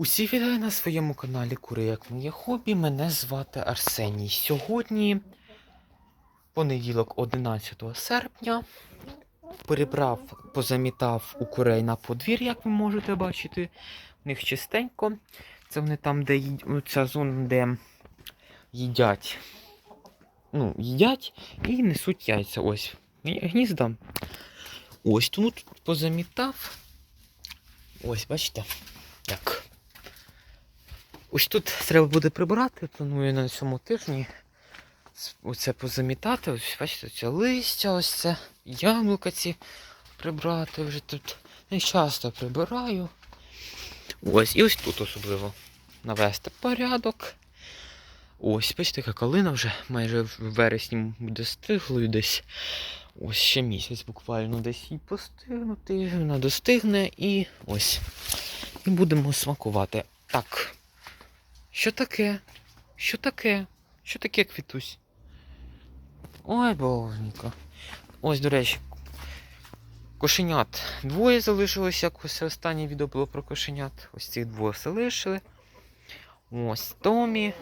Усі вітаю на своєму каналі Кури як моє хобі. Мене звати Арсеній. Сьогодні понеділок, 11 серпня. Перебрав, позамітав у курей на подвір, як ви можете бачити. В них чистенько. Це вони там, де їд... ця зона, де їдять. Ну, їдять і несуть яйця. Ось. Гнізда. Ось тут позамітав. Ось, бачите? Як. Ось тут треба буде прибирати, планую на цьому тижні. Оце позамітати, ось бачите, це листя, ось це яблука ці прибрати вже тут. Не часто прибираю. Ось, і ось тут особливо навести порядок. Ось, бачите, яка калина вже майже в вересні буде стиглою десь. Ось ще місяць буквально десь їй постигнути, вона достигне і ось. І будемо смакувати. Так. Що таке? Що таке? Що таке, квітусь? Ой, боженько. Ось, до речі, кошенят. Двоє залишилось, як ось останнє відео було про кошенят. Ось цих двоє залишили. Ось Томі.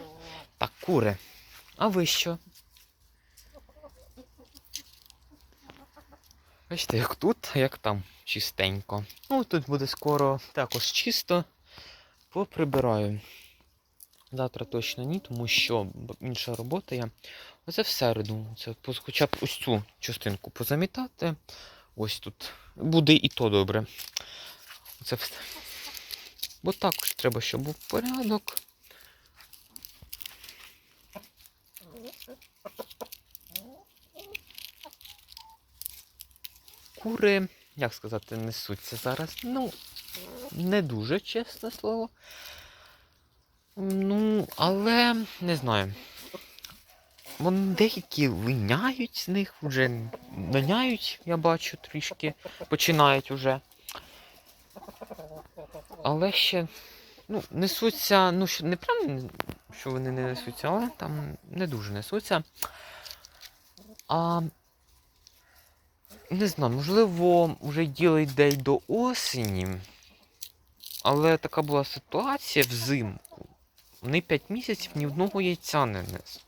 Так, кури. А ви що? Бачите, як тут, а як там чистенько. Ну, тут буде скоро також чисто. Поприбираю. Завтра точно ні, тому що інша робота є. Оце в середу. Це хоча б ось цю частинку позамітати. Ось тут. Буде і то добре. Оце все. Бо також треба, щоб був порядок. Кури, як сказати, несуться зараз. Ну, не дуже чесне слово. Ну, але не знаю. Вони деякі линяють з них, вже линяють, я бачу, трішки починають уже. Але ще ну, несуться, ну, що, не прям, що вони не несуться, але там не дуже несуться. А не знаю, можливо, вже діло йде й до осені. Але така була ситуація взимку. Вони 5 місяців ні одного яйця не несли.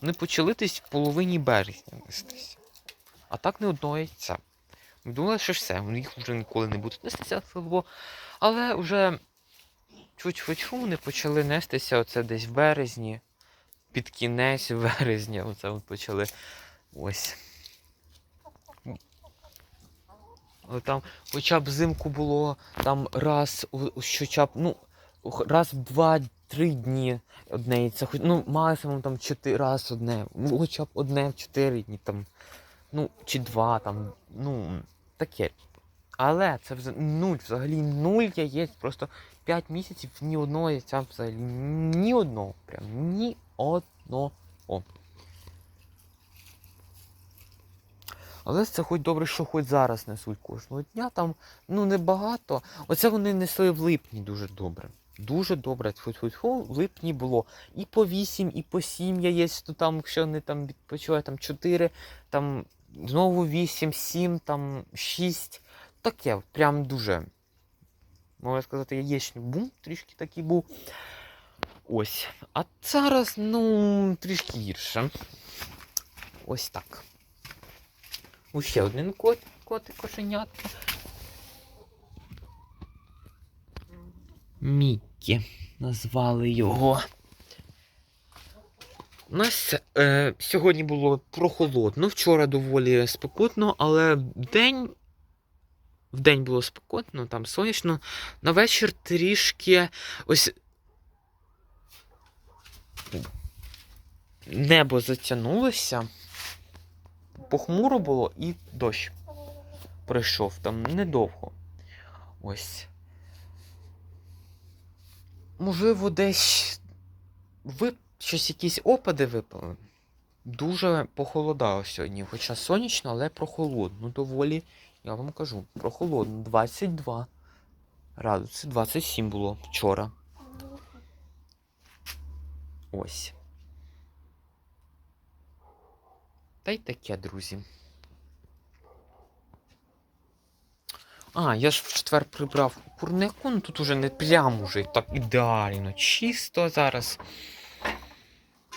Вони почали десь в половині березня нестися. А так не одного яйця. Ми думали, що все, вони їх вже ніколи не будуть нестися. Але вже чуть-чуть вони почали нестися оце десь в березні, під кінець березня. Оце от почали ось. Там хоча б взимку було там раз, у- б, ну, раз в два-три дні одне яйце. Ну, максимум там чотири раз одне. Ну, хоча б одне в чотири дні там. Ну, чи два там. Ну, таке. Але це вза- нуль, взагалі нуль яєць. Просто 5 місяців ні одного яйця взагалі. Ні одного. Прям ні одного. Але це хоч добре, що хоч зараз несуть кожного дня. Там ну небагато. Оце вони несли в липні дуже добре. Дуже добре. Тьфу-тьфу-тьфу, в липні було і по 8, і по 7 яєць, то там, якщо вони там відпочивають, там 4, там знову 8, 7, там 6. Таке, прям дуже. Можна сказати, яєчний бум трішки такий був. Ось. А зараз, ну, трішки гірше. Ось так. Ще один кот, котик кошенятка. Міккі назвали його. У нас е, сьогодні було прохолодно, вчора доволі спекотно, але день. В день було спекотно, там сонячно. На вечір трішки ось. Небо затягнулося похмуро було і дощ прийшов там недовго. Ось. Можливо, десь ви щось якісь опади випали. Дуже похолодало сьогодні, хоча сонячно, але прохолодно доволі. Я вам кажу, прохолодно. 22 градуси, 27 було вчора. Ось. Та й таке, друзі. А, я ж в четвер прибрав курнику, ну тут уже не прям уже так ідеально чисто зараз.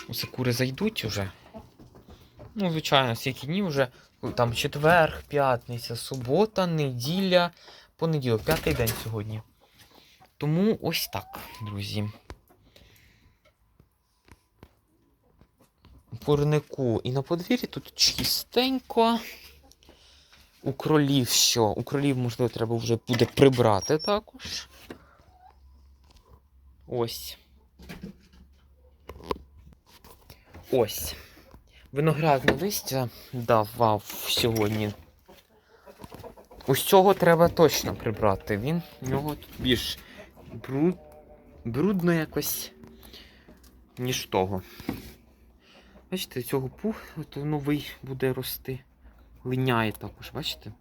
Усе кури зайдуть уже. Ну, звичайно, скільки днів вже. Там четвер, п'ятниця, субота, неділя, понеділок, п'ятий день сьогодні. Тому ось так, друзі. Курнику і на подвір'ї тут чистенько. У кролів що? У кролів, можливо, треба вже буде прибрати також. Ось. Ось. Виноградне листя давав сьогодні. Ось цього треба точно прибрати. Він в нього тут більш бруд... брудно якось, ніж того. Бачите, цього пух от новий буде рости. Линяє також, бачите?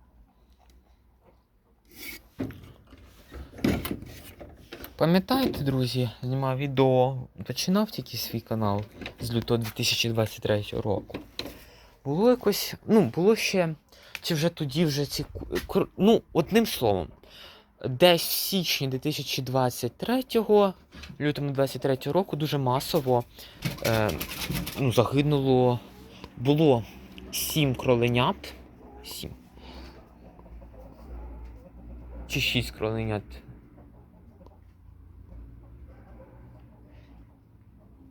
Пам'ятаєте, друзі, знімав відео, починав тільки свій канал з лютого 2023 року. Було якось, ну, було ще, чи вже тоді вже ці, ну, одним словом, десь в січні 2023, лютому 23 року дуже масово е, ну, загинуло, було сім кроленят. Сім. Чи шість кроленят.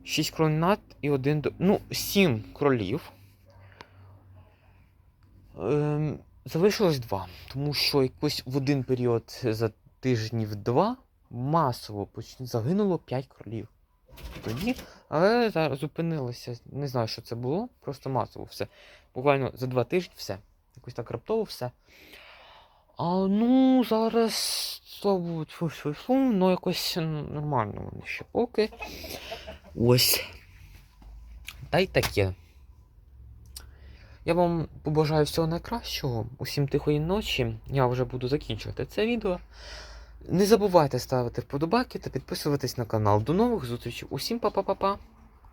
Шість кроленят і один до. Ну, сім кролів. Ем, залишилось два. Тому що якось в один період за тижнів два масово загинуло 5 кролів. Тоді, але зараз зупинилося. Не знаю, що це було, просто масово все. Буквально за два тижні все. Якось так раптово все. А ну, зараз, слава Богу, фу, фу, фу, ну якось нормально вони ще поки. Ось. Та й таке. Я вам побажаю всього найкращого. Усім тихої ночі. Я вже буду закінчувати це відео. Не забувайте ставити вподобайки та підписуватись на канал. До нових зустрічей. Усім па-па-па-па.